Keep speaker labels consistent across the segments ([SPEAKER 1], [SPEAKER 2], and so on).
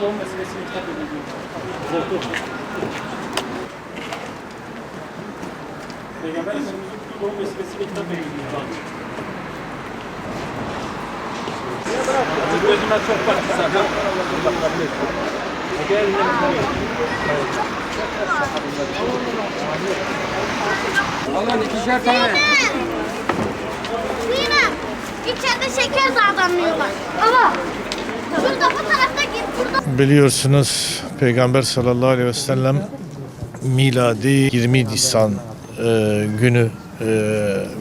[SPEAKER 1] doğum meselesini kitap ediliyor. Peygamber Efendimiz'in kutlu doğum meselesiyle kitap ediliyor. Gözüme çok bak sana.
[SPEAKER 2] Allah'ın ikişer tane.
[SPEAKER 3] Sinem, içeride şeker dağdanlıyorlar. Baba, şurada bu tarafta burada.
[SPEAKER 4] Biliyorsunuz Peygamber sallallahu aleyhi ve sellem miladi 20 Nisan e, günü e,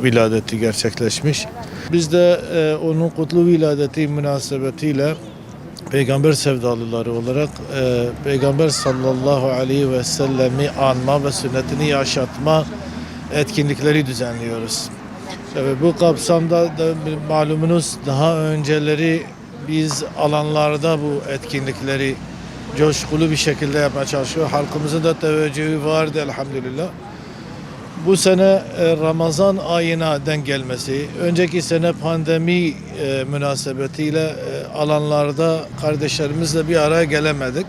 [SPEAKER 4] viladeti gerçekleşmiş. Biz de e, onun kutlu viladeti münasebetiyle Peygamber sevdalıları olarak e, Peygamber sallallahu aleyhi ve sellemi anma ve sünnetini yaşatma etkinlikleri düzenliyoruz. Evet, bu kapsamda da malumunuz daha önceleri biz alanlarda bu etkinlikleri coşkulu bir şekilde yapmaya çalışıyor. Halkımızın da teveccühü vardı elhamdülillah. Bu sene e, Ramazan ayına denk gelmesi, önceki sene pandemi e, münasebetiyle e, alanlarda kardeşlerimizle bir araya gelemedik.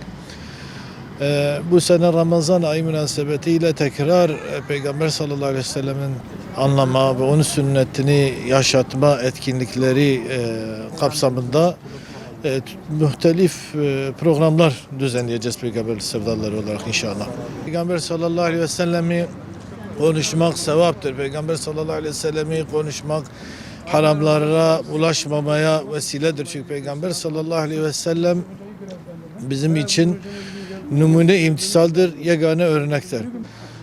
[SPEAKER 4] Bu sene Ramazan ayı münasebetiyle tekrar Peygamber sallallahu aleyhi ve sellemin anlama ve onun sünnetini yaşatma etkinlikleri e, kapsamında e, muhtelif e, programlar düzenleyeceğiz Peygamber sevdaları olarak inşallah. Peygamber sallallahu aleyhi ve sellemi konuşmak sevaptır. Peygamber sallallahu aleyhi ve sellemi konuşmak haramlara ulaşmamaya vesiledir. Çünkü Peygamber sallallahu aleyhi ve sellem bizim için numune imtisaldir, yegane örnektir.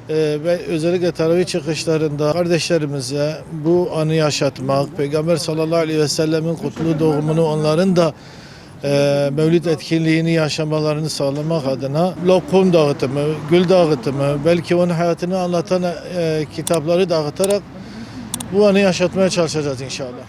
[SPEAKER 4] Ee, ve özellikle taravih çıkışlarında kardeşlerimize bu anı yaşatmak, Peygamber sallallahu aleyhi ve sellemin kutlu doğumunu onların da e, mevlid etkinliğini yaşamalarını sağlamak adına lokum dağıtımı, gül dağıtımı, belki onun hayatını anlatan e, kitapları dağıtarak bu anı yaşatmaya çalışacağız inşallah.